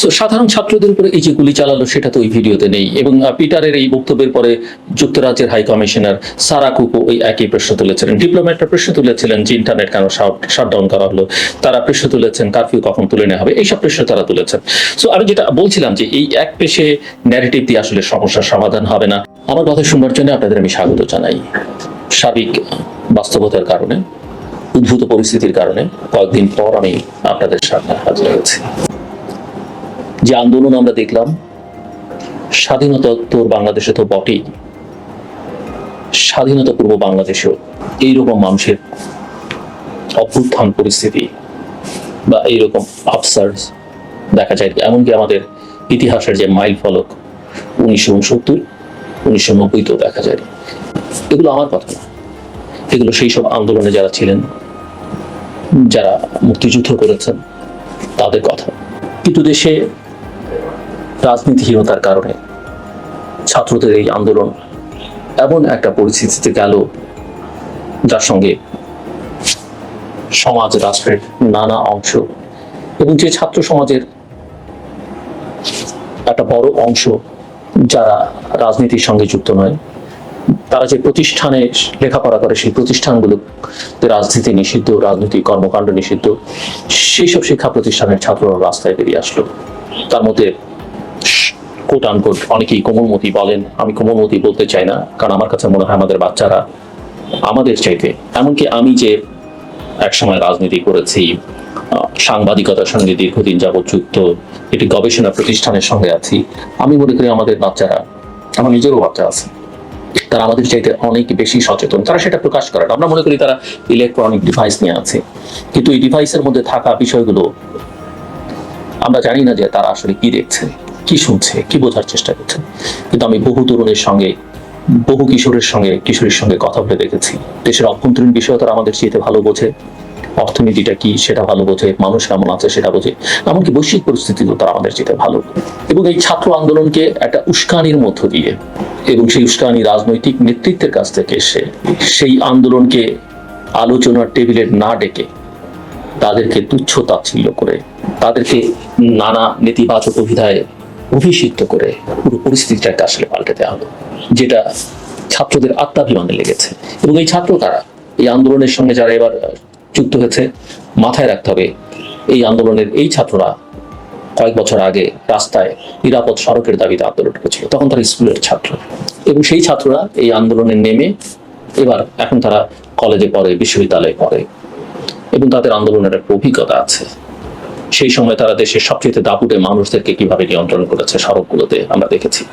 So সাধারণ ছাত্রদের উপরে এই যে গুলি চালালো, সেটা তো ওই ভিডিওতে নেই। এবং পিটারের এই বক্তব্যের পরে যুক্তরাজ্যের হাই কমিশনার সারা কুকো ওই একই প্রশ্ন তুলেছিলেন। ডিপ্লোম্যাটরা প্রশ্ন তুলেছিলেন যে ইন্টারনেট কেন শাটডাউন করা হলো তারা প্রশ্ন তুলেছেন কারফিউ কখন তুলে নেওয়া হবে? এইসব প্রশ্ন তারা তুলেছেন। সো আমি যেটা বলছিলাম যে এই এক পেশে ন্যারেটিভ দিয়ে আসলে সমস্যার সমাধান হবে না। আমার কথা শুনবার জন্য আপনাদের আমি স্বাগত জানাই। সার্বিক বাস্তবতার কারণে, উদ্ভূত পরিস্থিতির কারণে কয়েকদিন পর আমি আপনাদের সামনে হাজির হয়েছি। যে আন্দোলন আমরা দেখলাম স্বাধীনতোত্তর বাংলাদেশে তো বটেই। স্বাধীনতা পূর্ব বাংলাদেশেও এইরকম মানুষের অভ্যুত্থান পরিস্থিতি বা এইরকম আফসার দেখা যায়। এমনকি আমাদের ইতিহাসের যে মাইল ফলক, উনিশশো উনসত্তর, উনিশশো নব্বইতেও দেখা যায়। এগুলো আমার কথা না। এগুলো সেই সব আন্দোলনে যারা ছিলেন, যারা মুক্তিযুদ্ধ করেছেন, তাদের কথা। কিন্তু দেশে রাজনীতিহীনতার কারণে। ছাত্রদের এই আন্দোলন এমন একটা পরিস্থিতিতে গেল, যার সঙ্গে সমাজ, রাষ্ট্রের নানা অংশ এবং যে ছাত্র সমাজের একটা বড় অংশ যারা রাজনীতির সঙ্গে যুক্ত নয়, তারা যে প্রতিষ্ঠানে লেখাপড়া করে, সেই প্রতিষ্ঠানগুলোতে রাজনীতি নিষিদ্ধ রাজনৈতিক কর্মকাণ্ড নিষিদ্ধ সেই সব শিক্ষা প্রতিষ্ঠানের ছাত্ররা রাস্তায় বেরিয়ে আসলো। তার মধ্যে কোট আনকোট অনেকেই কোমলমতি বলেন, আমি কোমলমতি বলতে চাই না, কারণ আমার কাছে মনে হয় আমাদের বাচ্চারা আমাদের চাইতে, এমনকি আমি যে একসময় রাজনীতি করেছি সাংবাদিকতার সঙ্গে দীর্ঘদিন যাবৎ যুক্ত, একটি গবেষণা প্রতিষ্ঠানের সঙ্গে আছি, আমি মনে করি আমাদের বাচ্চারা, আমার নিজেরও বাচ্চা আছে, তারা আমাদের চাইতে অনেক বেশি সচেতন, তারা সেটা প্রকাশ করে আমরা মনে করি তারা ইলেকট্রনিক ডিভাইস নিয়ে আছে, কিন্তু এই ডিভাইসের মধ্যে থাকা বিষয়গুলো, আমরা জানি না যে তারা আসলে কি দেখছে। কি শুনছে, কি বোঝার চেষ্টা করছে? কিন্তু আমি বহু তরুণের সঙ্গে, বহু কিশোরের সঙ্গে, কিশোরীর সঙ্গে কথা বলে দেখেছি। দেশের অভ্যন্তরীণ বিষয় তারা আমাদের চেয়ে ভালো বোঝে। অর্থনীতিটা কি সেটা ভালো বোঝে, মানুষ কেমন আছে সেটা বোঝে। এমনকি বৈশ্বিক পরিস্থিতিও তারা আমাদের চেয়ে ভালো। এবং এই ছাত্র আন্দোলনকে একটা উস্কানির মধ্য দিয়ে, এবং সেই উস্কানি রাজনৈতিক নেতৃত্বের কাছ থেকে এসে, সেই আন্দোলনকে আলোচনার টেবিলে না ডেকে, তাদেরকে তুচ্ছ তাচ্ছিল্য করে, তাদেরকে নানা নেতিবাচক অভিধায় অভিষিক্ত করে পুরো পরিস্থিতিটাকে আসলে পাল্টে দেওয়া হলো, যেটা ছাত্রদের আত্মাভিমানে লেগেছে। এবং এই ছাত্র তারা এই আন্দোলনের সঙ্গে যারা এবার যুক্ত হয়েছে, মাথায় রাখতে হবে, এই আন্দোলনের এই ছাত্ররা কয়েক বছর আগে রাস্তায় নিরাপদ সড়কের দাবিতে আন্দোলন করেছিল, তখন তারা স্কুলের ছাত্র। এবং সেই ছাত্ররা এই আন্দোলনে নেমে এবার এখন তারা কলেজে পড়ে, বিশ্ববিদ্যালয়ে পড়ে। এবং তাদের আন্দোলনের একটা অভিজ্ঞতা আছে। সেই সময় তারা দেশের সবচেয়ে দাপুটে মানুষদেরকে কীভাবে নিয়ন্ত্রণ করেছে সড়কগুলোতে আমরা দেখেছি।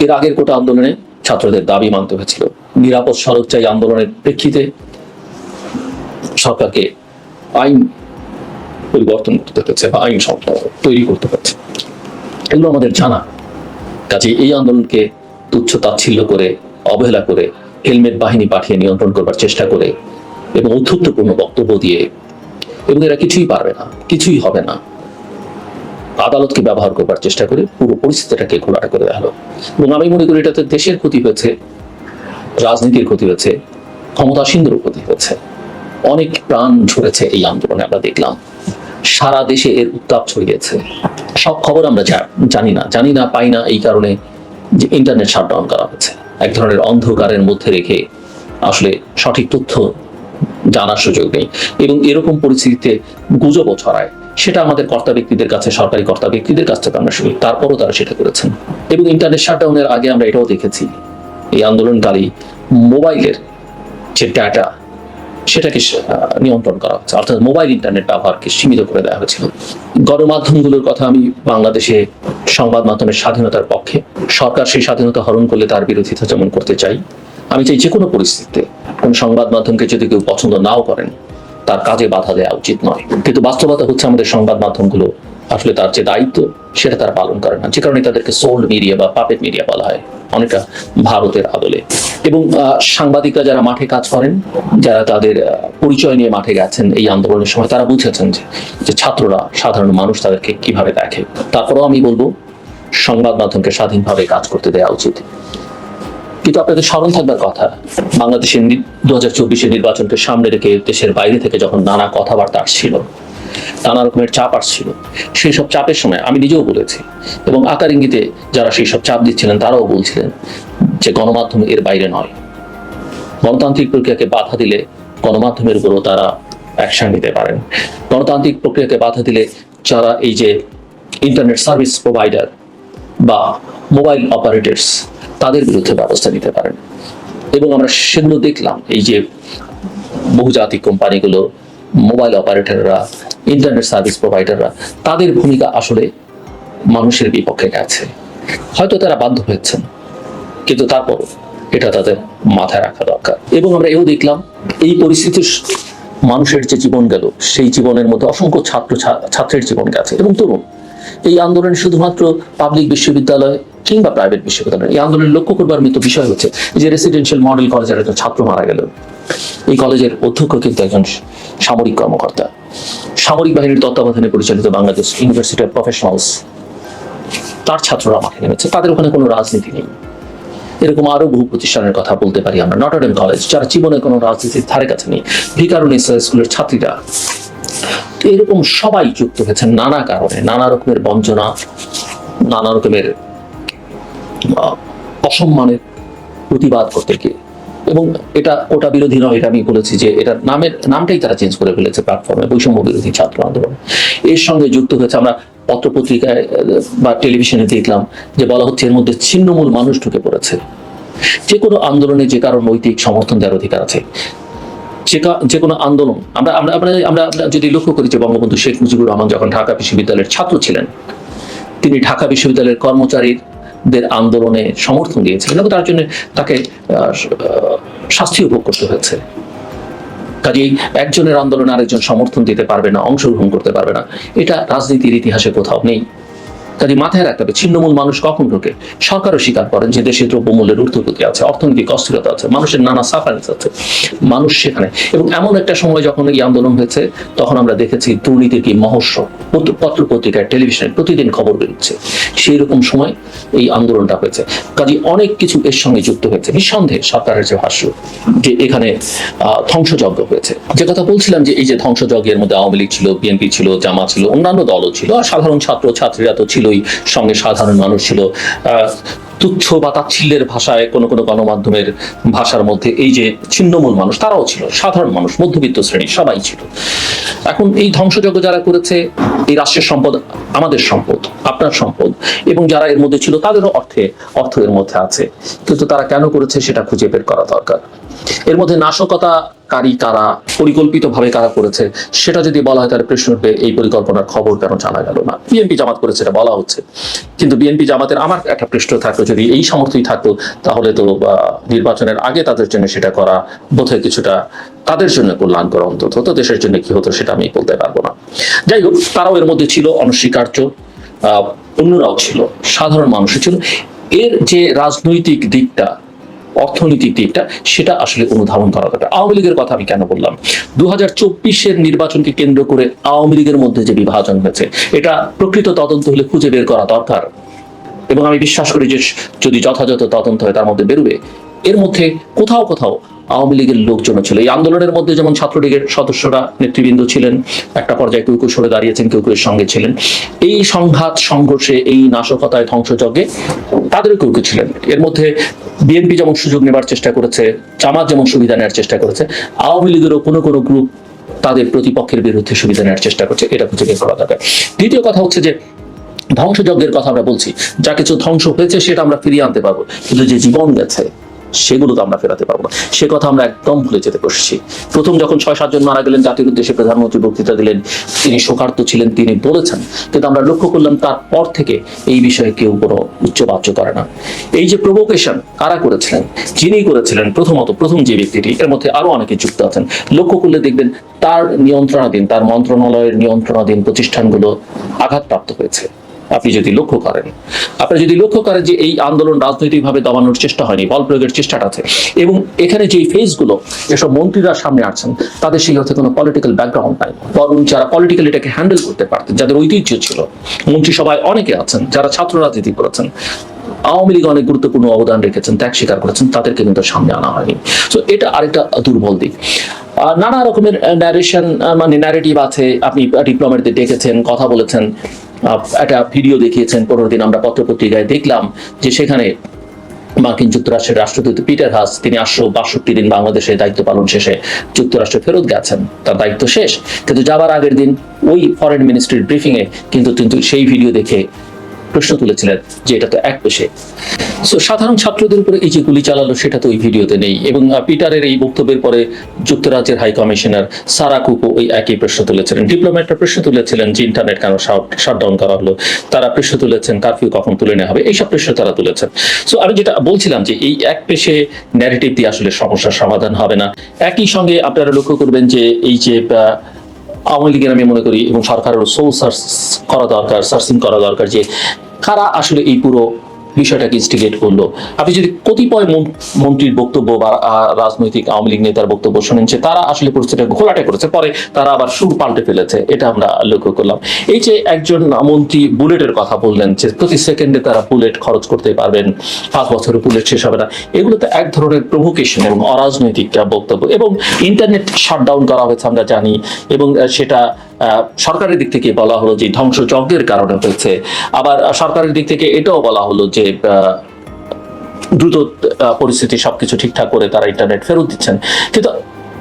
এর আগের কোটা আন্দোলনে ছাত্রদের দাবি মানতে হয়েছিল। নিরাপদ সড়ক চাই আন্দোলনের প্রেক্ষিতে সরকারকে আইন পরিবর্তন করতে হচ্ছে বা আইন সম- তৈরি করতে হচ্ছে এগুলো আমাদের জানা। কাজে এই আন্দোলনকে তুচ্ছ তাচ্ছিল্য করে, অবহেলা করে, হেলমেট বাহিনী পাঠিয়ে নিয়ন্ত্রণ করবার চেষ্টা করে এবং উদ্ধত্তপূর্ণ বক্তব্য দিয়ে এবং এরা কিছুই পারবে না, কিছুই হবে না। আদালতকে ব্যবহার করবার চেষ্টা করে পুরো পরিস্থিতিটাকে ঘোলাটা করে হলো। এবং আমি মনে করি এটাতে দেশের ক্ষতি হয়েছে, রাজনীতির ক্ষতি হয়েছে ক্ষমতাসীনদেরও ক্ষতি হয়েছে। অনেক প্রাণ ঝরেছে এই আন্দোলনে আমরা দেখলাম। সারা দেশে এর উত্তাপ ছড়িয়েছে। সব খবর আমরা জানি না জানি না, পাই না এই কারণে যে ইন্টারনেট শাটডাউন করা হয়েছে। এক ধরনের অন্ধকারের মধ্যে রেখে আসলে সঠিক তথ্য জানার সুযোগ নেই এবং এরকম পরিস্থিতিতে গুজবও ছড়ায়। সেটা আমাদের কর্তা ব্যক্তিদের কাছে, সরকারি কর্তা ব্যক্তিদের কাছ থেকে আমরা শুনি। তারপরও তারা সেটা করেছেন। এবং ইন্টারনেট শাটডাউনের আগে আমরা এটাও দেখেছি। এই আন্দোলনকারী মোবাইলের যে ডাটা, সেটাকে নিয়ন্ত্রণ করা হচ্ছে। অর্থাৎ মোবাইল ইন্টারনেট ব্যবহারকে সীমিত করে দেওয়া হয়েছিল। গণমাধ্যমগুলোর কথা আমি বাংলাদেশে সংবাদ মাধ্যমের স্বাধীনতার পক্ষে, সরকার সেই স্বাধীনতা হরণ করলে তার বিরোধিতা যেমন করতে চাই আমি চাই যে কোনো পরিস্থিতিতে কোন সংবাদ মাধ্যমকে যদি কেউ পছন্দ নাও করেন, তার কাজে বাধা দেওয়া উচিত নয়। কিন্তু বাস্তবতা হচ্ছে আমাদের সংবাদ মাধ্যমগুলো আসলে তার যে দায়িত্ব, সেটা তারা পালন করে না। যে কারণে তাদেরকে সোল্ড মিডিয়া বা পাপেট মিডিয়া বলা হয়, অনেকটা ভারতের আদলে। এবং সাংবাদিকরা যারা মাঠে কাজ করেন, যারা তাদের পরিচয় নিয়ে মাঠে গেছেন এই আন্দোলনের সময়, তারা বুঝেছেন যে ছাত্ররা, সাধারণ মানুষ তাদেরকে কীভাবে দেখে। তারপরেও আমি বলব, সংবাদ মাধ্যমকে স্বাধীনভাবে কাজ করতে দেওয়া উচিত। কিন্তু আপনাদের স্মরণ থাকবার কথা, বাংলাদেশের দু হাজার চব্বিশের নির্বাচনকে সামনে রেখে দেশের বাইরে থেকে যখন নানা কথাবার্তা আসছিল, নানা রকমের চাপ আসছিল, সেই সব চাপের সময় আমি নিজেও বলেছি এবং আকার ইঙ্গিতে যারা সেই সব চাপ দিচ্ছিলেন তারাও বলছিলেন যে গণমাধ্যম এর বাইরে নয়। গণতান্ত্রিক প্রক্রিয়াকে বাধা দিলে গণমাধ্যমের উপরও তারা অ্যাকশন নিতে পারেন। গণতান্ত্রিক প্রক্রিয়াকে বাধা দিলে যারা এই যে ইন্টারনেট সার্ভিস প্রোভাইডার বা মোবাইল অপারেটরস তাদের বিরুদ্ধে ব্যবস্থা নিতে পারেন। এবং আমরা সেগুলো দেখলাম, এই যে বহুজাতিক কোম্পানিগুলো, মোবাইল অপারেটররা, ইন্টারনেট সার্ভিস প্রোভাইডাররা, তাদের ভূমিকা আসলে মানুষের বিপক্ষে গেছে। হয়তো তারা বাধ্য হয়েছেন, কিন্তু তারপর এটা তাদের মাথায় রাখা দরকার। এবং আমরা এও দেখলাম, এই পরিস্থিতির মানুষের যে জীবন গেল, সেই জীবনের মধ্যে অসংখ্য ছাত্র ছাত্রের জীবন গেছে। এবং তরুণ এই আন্দোলন শুধুমাত্র পাবলিক বিশ্ববিদ্যালয় কিংবা প্রাইভেট বিশ্ববিদ্যালয় এই আন্দোলনের লক্ষ্য করবার মতো বিষয় হচ্ছে যে রেসিডেন্সিয়াল মডেল কলেজের একজন ছাত্র মারা গেল। এই কলেজের অধ্যক্ষ কিন্তু একজন সামরিক কর্মকর্তা। সামরিক বাহিনীর তত্ত্বাবধানে পরিচালিত বাংলাদেশ ইউনিভার্সিটি অফ প্রফেশনালস তার ছাত্ররা মাঠে নেমেছে। তাদের ওখানে কোনো রাজনীতি নেই। এরকম আরও বহু প্রতিষ্ঠানের কথা বলতে পারি আমরা। নটরডেম কলেজ যারা জীবনে কোনো রাজনীতির ধারে কাছে নেই, ভিকারুন ইসলাম স্কুলের ছাত্রীরা তো এরকম সবাই যুক্ত হয়েছে নানা কারণে, নানা রকমের বঞ্চনা, নানা রকমের অসম্মানের প্রতিবাদ করতে গিয়ে। এবং এটা ওটা বিরোধী নয়, এটা আমি বলেছি যে এটা নামের, নামটাই তারা চেঞ্জ করে ফেলেছে প্ল্যাটফর্মে বৈষম্য বিরোধী ছাত্র আন্দোলন। এর সঙ্গে যুক্ত হয়েছে আমরা পত্রপত্রিকায় বা টেলিভিশনে দেখলাম যে বলা হচ্ছে এর মধ্যে ছিন্নমূল মানুষ ঢুকে পড়েছে। যে কোনো আন্দোলনে যে কারও নৈতিক সমর্থন দেওয়ার অধিকার আছে। যে কোনো আন্দোলন। আমরা আমরা আমরা যদি লক্ষ্য করি যে বঙ্গবন্ধু শেখ মুজিবুর রহমান যখন ঢাকা বিশ্ববিদ্যালয়ের ছাত্র ছিলেন, তিনি ঢাকা বিশ্ববিদ্যালয়ের কর্মচারীদের আন্দোলনে সমর্থন দিয়েছিলেন এবং তার জন্য তাকে শাস্তি ভোগ করতে হয়েছে। কাজেই একজনের আন্দোলনে আরেকজন সমর্থন দিতে পারবে না, অংশগ্রহণ করতে পারবে না। এটা রাজনীতির ইতিহাসে কোথাও নেই। কাজে মাথায় রাখতে হবে, ছিন্নমূল মানুষ কখন ঢোকে? সরকারও স্বীকার করেন যে দেশে দ্রব্যমূল্যের ঊর্ধ্বগতি আছে, অর্থনৈতিক অস্থিরতা আছে, মানুষের নানা সাফারেন্স আছে। মানুষ সেখানে, এবং এমন একটা সময় যখন এই আন্দোলন হয়েছে, তখন আমরা দেখেছি দুর্নীতির কি মহস্য। পত্র- পত্র পত্রিকায় টেলিভিশনে প্রতিদিন খবর বেরোচ্ছে। সেই রকম সময় এই আন্দোলনটা হয়েছে। কাজে অনেক কিছু এর সঙ্গে যুক্ত হয়েছে। নিঃসন্দেহে সরকারের যে ভাষ্য, যে এখানে ধ্বংসযজ্ঞ হয়েছে। যে কথা বলছিলাম যে এই যে ধ্বংসযজ্ঞের মধ্যে আওয়ামী লীগ ছিল, বিএনপি ছিল জামা ছিল, অন্যান্য দলও ছিল, আর সাধারণ ছাত্র, ছাত্রীরা তো ছিলই, সঙ্গে সাধারণ মানুষ ছিল। তুচ্ছ বা তাচ্ছিল্যের ভাষায় কোনো কোনো গণমাধ্যমের ভাষার মধ্যে এই যে ছিন্নমূল মানুষ, তারাও ছিল, সাধারণ মানুষ, মধ্যবিত্ত শ্রেণি, সবাই ছিল। এখন এই ধ্বংসযজ্ঞ যারা করেছে, এই রাষ্ট্রের সম্পদ, আমাদের সম্পদ, আপনার সম্পদ, এবং যারা এর মধ্যে ছিল, তাদেরও অর্থে অর্থ এর মধ্যে আছে। কিন্তু তারা কেন করেছে, সেটা খুঁজে বের করা দরকার। এর মধ্যে নাশকতাকারী কারা, পরিকল্পিতভাবে কারা করেছে, সেটা যদি বলা হয় তাহলে প্রশ্ন উঠবে, এই পরিকল্পনার খবর কেন জানা গেল না? বিএনপি জামাত করেছে এটা বলা হচ্ছে। কিন্তু বিএনপি জামাতের আমার একটা প্রশ্ন থাকতো যদি এই সামর্থ্যই থাকতো, তাহলে তো নির্বাচনের আগে তাদের জন্য সেটা করা বোধহয় কিছুটা তাদের জন্য কল্যাণকর অন্তত। তো দেশের জন্য কি হতো সেটা আমি বলতে পারব না। যাই হোক, তারাও এর মধ্যে ছিল, অনস্বীকার্য অন্যরাও ছিল, সাধারণ মানুষও ছিল। এর যে রাজনৈতিক দিকটা অর্থনৈতিক দিকটা, সেটা আসলে অনুধাবন করা দরকার। আওয়ামী লীগের কথা আমি কেন বললাম? দু হাজার চব্বিশের নির্বাচনকে কেন্দ্র করে আওয়ামী লীগের মধ্যে যে বিভাজন হয়েছে, এটা প্রকৃত তদন্ত হলে খুঁজে বের করা দরকার। এবং আমি বিশ্বাস করি যে যদি যথাযথ তদন্ত হয়, তার মধ্যে বেরোবে। এর মধ্যে কোথাও কোথাও আওয়ামী লীগের লোকজন ছিল। এই আন্দোলনের মধ্যে যেমন ছাত্রলীগের সদস্যরা নেতৃবৃন্দ ছিলেন, একটা পর্যায়ে কেউ কেউ সরে দাঁড়িয়েছেন, কেউ কেউ সঙ্গে ছিলেন। এই সংঘাত, সংঘর্ষে, এই নাশকতায় ধ্বংসযজ্ঞে তাদেরও কেউ কেউ ছিলেন। এর মধ্যে বিএনপি যেমন সুযোগ নেবার চেষ্টা করেছে, জামাত যেমন সুবিধা নেওয়ার চেষ্টা করেছে, আওয়ামী লীগেরও কোনো কোনো গ্রুপ তাদের প্রতিপক্ষের বিরুদ্ধে সুবিধা নেওয়ার চেষ্টা করছে, এটা খুঁজে বের করা যাবে। দ্বিতীয় কথা হচ্ছে যে, ধ্বংসযজ্ঞের কথা আমরা বলছি, যা কিছু ধ্বংস হয়েছে সেটা আমরা ফিরিয়ে আনতে পারব। কিন্তু যে জীবন গেছে সেগুলো তো আমরা ফেরাতে পারব না। সে কথা আমরা একদম ভুলে যেতে বসেছি। প্রথম যখন ছয় সাতজন মারা গেলেন, জাতির উদ্দেশ্যে প্রধানমন্ত্রী বক্তৃতা দিলেন, তিনি শোকার্ত ছিলেন, তিনি বলেছেন। কিন্তু আমরা লক্ষ্য করলাম, তারপর থেকে এই বিষয়ে কেউ কোনো উচ্চবাচ্য করে না। এই যে প্রভোকেশন কারা করেছিলেন? যিনি করেছিলেন প্রথমত, প্রথম যে ব্যক্তিটি, এর মধ্যে আরও অনেকে যুক্ত আছেন। লক্ষ্য করলে দেখবেন, তার নিয়ন্ত্রণাধীন, তার মন্ত্রণালয়ের নিয়ন্ত্রণাধীন প্রতিষ্ঠানগুলো আঘাতপ্রাপ্ত হয়েছে। আপনি যদি লক্ষ্য করেন আপনি যদি লক্ষ্য করেন যে এই আন্দোলন রাজনৈতিকভাবে দমানোর চেষ্টা হয়নি, বল প্রয়োগের চেষ্টাটা আছে এবং এখানে যে ফেজগুলো এসব মন্ত্রীরা সামনে আসছেন, তাদের সেই অর্থে কোনো পলিটিক্যাল ব্যাকগ্রাউন্ড নাই। বরং যারা পলিটিক্যাল এটাকে হ্যান্ডেল করতে পারতেন, যাদের ঐতিহ্য ছিল, মন্ত্রিসভায় অনেকে আছেন, যারা ছাত্র রাজনীতি করেছেন, আওয়ামী লীগ অনেক গুরুত্বপূর্ণ অবদান রেখেছেন, ত্যাগ স্বীকার করেছেন, তাদেরকে কিন্তু সামনে আনা হয়নি। তো এটা আরেকটা দুর্বল দিক। নানা রকমের ন্যারেশন মানে ন্যারেটিভ আছে, আপনি ডিপ্লোমেটদের ডেকেছেন, কথা বলেছেন। একটা ভিডিও দেখিয়েছেন, পনেরো দিন আমরা পত্রপত্রিকায় দেখলাম যে সেখানে মার্কিন যুক্তরাষ্ট্রের রাষ্ট্রদূত পিটার হাস, তিনি আটশো বাষট্টি দিন বাংলাদেশে দায়িত্ব পালন শেষে যুক্তরাষ্ট্রে ফেরত গেছেন। তার দায়িত্ব শেষ। কিন্তু যাবার আগের দিন ওই ফরেন মিনিস্ট্রির ব্রিফিং এ কিন্তু কিন্তু সেই ভিডিও দেখে প্রশ্ন তুলেছিলেন যে এটা তো এক পেশে। সো সাধারণ ছাত্রদের উপরে এই যে গুলি চালালো, সেটা তো ওই ভিডিওতে নেই। এবং পিটারের এই বক্তব্যের পরে যুক্তরাজ্যের হাই কমিশনার সারা কুকো ওই একই প্রশ্ন তুলেছিলেন। ডিপ্লোম্যাটরা প্রশ্ন তুলেছিলেন যে ইন্টারনেট কেন শাটডাউন করা হলো তারা প্রশ্ন তুলেছেন কারফিউ কখন তুলে নেওয়া হবে? এইসব প্রশ্ন তারা তুলেছেন। সো আমি যেটা বলছিলাম যে এই এক পেশে ন্যারেটিভ দিয়ে আসলে সমস্যার সমাধান হবে না। একই সঙ্গে আপনারা লক্ষ্য করবেন যে এই যে আওয়ামী লীগের আমি মনে করি এবং সরকারের সোল সার্চ করা দরকার সার্চিং করা দরকার যে কারা আসলে এই পুরো বিষয়টাকে ইনস্টিগেট করল। আপনি যদি কতিপয় মন- মন্ত্রীর বক্তব্য বা রাজনৈতিক আওয়ামী লীগ নেতার বক্তব্য শোনেন যে তারা আসলে পরিস্থিতি ঘোলাটে করেছে, পরে তারা আবার সুর পাল্টে ফেলেছে, এটা আমরা লক্ষ্য করলাম। এই যে একজন মন্ত্রী বুলেটের কথা বললেন যে প্রতি সেকেন্ডে তারা বুলেট খরচ করতে পারবেন, পাঁচ বছরে বুলেট শেষ হবে না এগুলো তো এক ধরনের প্রভোকেশন এবং অরাজনৈতিক বক্তব্য এবং ইন্টারনেট শাটডাউন করা হয়েছে আমরা জানি এবং সেটা সরকারের দিক থেকে বলা হলো যে ধ্বংসযজ্ঞের কারণে হয়েছে। আবার সরকারের দিক থেকে এটাও বলা হলো যে দ্রুত পরিস্থিতি সবকিছু ঠিকঠাক করে তারা ইন্টারনেট ফেরত দিচ্ছেন। কিন্তু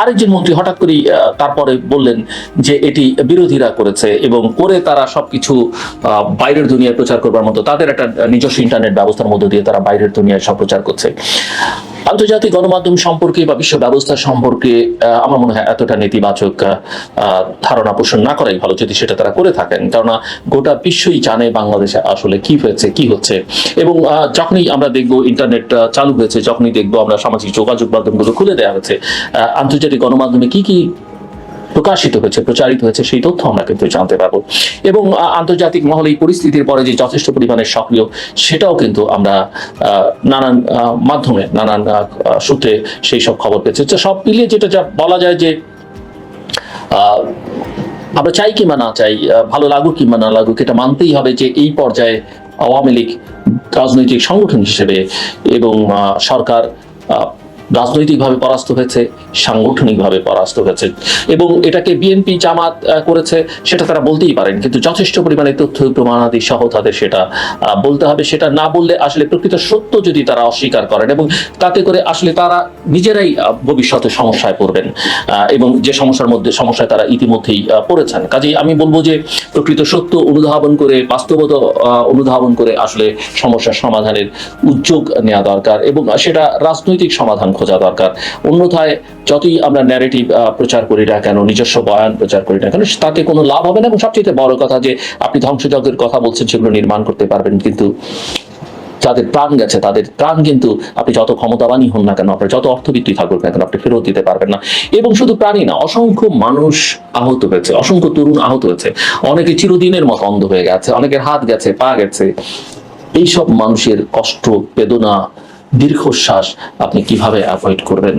আরেকজন মন্ত্রী হঠাৎ করেই তারপরে বললেন যে এটি বিরোধীরা করেছে এবং করে তারা সবকিছু বাইরের দুনিয়ায় প্রচার করবার মতো তাদের একটা নিজস্ব ইন্টারনেট ব্যবস্থার মধ্য দিয়ে তারা বাইরের দুনিয়ায় সব প্রচার করছে। আন্তর্জাতিক গণমাধ্যম সম্পর্কে বা বিশ্ব ব্যবস্থা সম্পর্কে আমার মনে হয় এতটা নেতিবাচক ধারণা পোষণ না করাই ভালো যদি সেটা তারা করে থাকেন। কেননা গোটা বিশ্বই জানে বাংলাদেশে আসলে কি হয়েছে, কি হচ্ছে। এবং যখনই আমরা দেখব ইন্টারনেট চালু হয়েছে, যখনই দেখব আমরা সামাজিক যোগাযোগ মাধ্যমগুলো খুলে দেওয়া হয়েছে আন্তর্জাতিক গণমাধ্যমে কি কি প্রকাশিত হয়েছে, প্রচারিত হয়েছে, সেই তথ্য আমরা কিন্তু জানতে পারব। এবং আন্তর্জাতিক মহলে এই পরিস্থিতির পরে যে যথেষ্ট পরিমাণে সক্রিয়, সেটাও কিন্তু আমরা নানান মাধ্যমে, নানান সূত্রে সেই সব খবর পেয়েছি। সব মিলিয়ে যেটা যা বলা যায় যে আমরা চাই কিংবা না চাই ভালো লাগুক কিংবা না লাগুক, এটা মানতেই হবে যে এই পর্যায়ে আওয়ামী লীগ রাজনৈতিক সংগঠন হিসেবে এবং সরকার রাজনৈতিকভাবে পরাস্ত হয়েছে, সাংগঠনিকভাবে পরাস্ত হয়েছে এবং এটাকে বিএনপি জামাত করেছে, সেটা তারা বলতেই পারেন, কিন্তু যথেষ্ট পরিমাণে তথ্য, প্রমাণাদি সহ তাদের সেটা বলতে হবে, সেটা না বললে আসলে প্রকৃত সত্য যদি তারা অস্বীকার করেন এবং তাতে করে আসলে তারা নিজেরাই ভবিষ্যতে সমস্যায় পড়বেন এবং যে সমস্যার মধ্যে, সমস্যায় তারা ইতিমধ্যেই পড়েছেন। কাজেই আমি বলব যে প্রকৃত সত্য অনুধাবন করে, বাস্তবতা অনুধাবন করে আসলে সমস্যার সমাধানের উদ্যোগ নেওয়া দরকার এবং সেটা রাজনৈতিক সমাধান খোঁজা দরকার। অন্যথায় যতই আমরা ন্যারেটিভ প্রচার করি না কেন, নিজস্ব বয়ান প্রচার করি না কেন, তাতে কোনো লাভ হবে না এবং সবচেয়ে বড় কথা যে, আপনি ধ্বংসযজ্ঞের কথা বলছেন, সেগুলো নির্মাণ করতে পারবেন কিন্তু যাদের প্রাণ গেছে, তাদের প্রাণ কিন্তু আপনি যত ক্ষমতাবানই হন না কেন, আপনার যত অর্থবিত্তই থাকুক না কেন, আপনি ফেরত দিতে পারবেন না। এবং শুধু প্রাণী না, অসংখ্য মানুষ আহত হয়েছে, অসংখ্য তরুণ আহত হয়েছে। অনেকে চিরদিনের মতো অন্ধ হয়ে গেছে, অনেকের হাত গেছে, পা গেছে। এইসব মানুষের কষ্ট, বেদনা দীর্ঘশ্বাস আপনি কীভাবে অ্যাভয়েড করবেন?